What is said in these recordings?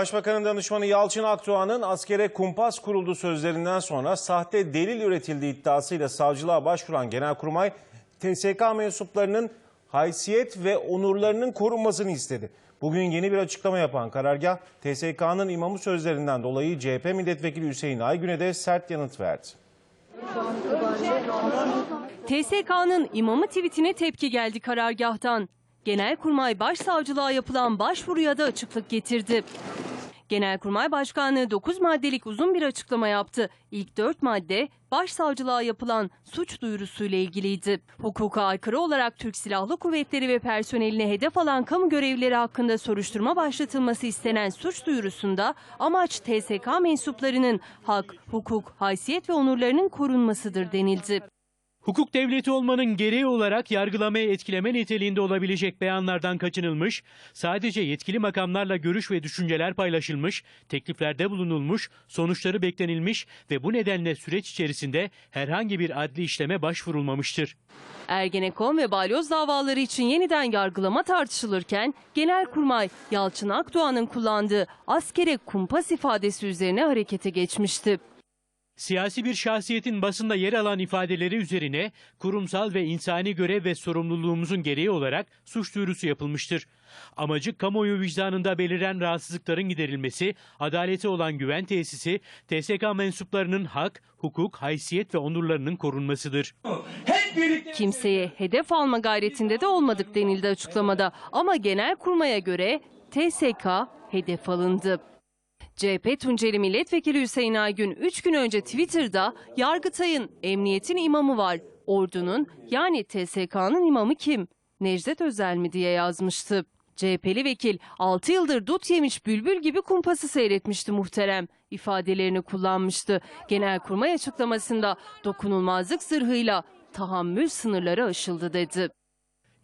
Başbakanın danışmanı Yalçın Akdoğan'ın askere kumpas kuruldu sözlerinden sonra sahte delil üretildiği iddiasıyla savcılığa başvuran Genelkurmay, TSK mensuplarının haysiyet ve onurlarının korunmasını istedi. Bugün yeni bir açıklama yapan karargah, TSK'nın imamı sözlerinden dolayı CHP milletvekili Hüseyin Aygün'e de sert yanıt verdi. TSK'nın imamı tweetine tepki geldi karargahtan. Genelkurmay Başsavcılığa yapılan başvuruya da açıklık getirdi. Genelkurmay Başkanlığı 9 maddelik uzun bir açıklama yaptı. İlk 4 madde başsavcılığa yapılan suç duyurusuyla ilgiliydi. Hukuka aykırı olarak Türk Silahlı Kuvvetleri ve personeline hedef alan kamu görevlileri hakkında soruşturma başlatılması istenen suç duyurusunda amaç TSK mensuplarının hak, hukuk, haysiyet ve onurlarının korunmasıdır denildi. Hukuk devleti olmanın gereği olarak yargılamayı etkileme niteliğinde olabilecek beyanlardan kaçınılmış, sadece yetkili makamlarla görüş ve düşünceler paylaşılmış, tekliflerde bulunulmuş, sonuçları beklenilmiş ve bu nedenle süreç içerisinde herhangi bir adli işleme başvurulmamıştır. Ergenekon ve balyoz davaları için yeniden yargılama tartışılırken Genelkurmay Yalçın Akdoğan'ın kullandığı askere kumpas ifadesi üzerine harekete geçmişti. Siyasi bir şahsiyetin basında yer alan ifadeleri üzerine kurumsal ve insani görev ve sorumluluğumuzun gereği olarak suç duyurusu yapılmıştır. Amacı kamuoyu vicdanında beliren rahatsızlıkların giderilmesi, adalete olan güven tesisi, TSK mensuplarının hak, hukuk, haysiyet ve onurlarının korunmasıdır. Kimseye hedef alma gayretinde de olmadık denildi açıklamada ama Genelkurmay'a göre TSK hedef alındı. CHP Tunceli Milletvekili Hüseyin Aygün 3 gün önce Twitter'da Yargıtay'ın emniyetin imamı var, ordunun yani TSK'nın imamı kim? Necdet Özel mi diye yazmıştı. CHP'li vekil 6 yıldır dut yemiş bülbül gibi kumpası seyretmişti muhterem ifadelerini kullanmıştı. Genelkurmay açıklamasında dokunulmazlık zırhıyla tahammül sınırları aşıldı dedi.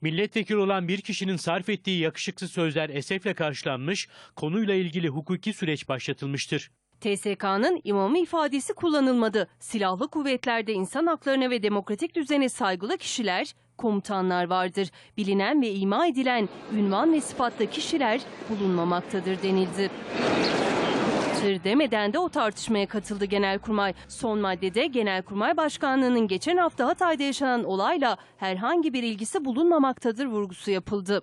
Milletvekili olan bir kişinin sarf ettiği yakışıksız sözler esefle karşılanmış, konuyla ilgili hukuki süreç başlatılmıştır. TSK'nın imamı ifadesi kullanılmadı. Silahlı kuvvetlerde insan haklarına ve demokratik düzene saygılı kişiler, komutanlar vardır. Bilinen ve ima edilen ünvan ve sıfatlı kişiler bulunmamaktadır denildi. Tır demeden de o tartışmaya katıldı Genelkurmay. Son maddede Genelkurmay Başkanlığı'nın geçen hafta Hatay'da yaşanan olayla herhangi bir ilgisi bulunmamaktadır vurgusu yapıldı.